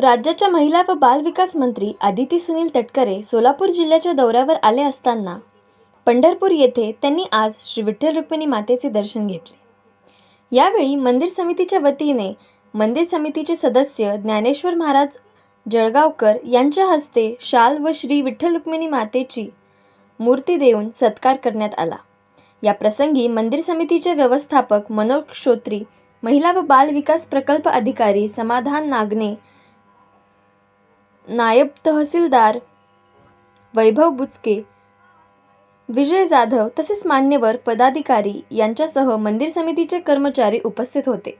राज्याच्या महिला व बालविकास मंत्री आदिती सुनील तटकरे सोलापूर जिल्ह्याच्या दौऱ्यावर आले असताना पंढरपूर येथे त्यांनी आज श्री विठ्ठल रुक्मिणी मातेचे दर्शन घेतले. यावेळी मंदिर समितीच्या वतीने मंदिर समितीचे सदस्य ज्ञानेश्वर महाराज जळगावकर यांच्या हस्ते शाल व श्री विठ्ठल रुक्मिणी मातेची मूर्ती देऊन सत्कार करण्यात आला. या प्रसंगी मंदिर समितीचे व्यवस्थापक मनोज श्रोत्री महिला व बाल विकास प्रकल्प अधिकारी समाधान नागने नायब तहसीलदार वैभव बुचके विजय जाधव तसेच मान्यवर पदाधिकारी यांच्यासह मंदिर समितीचे कर्मचारी उपस्थित होते.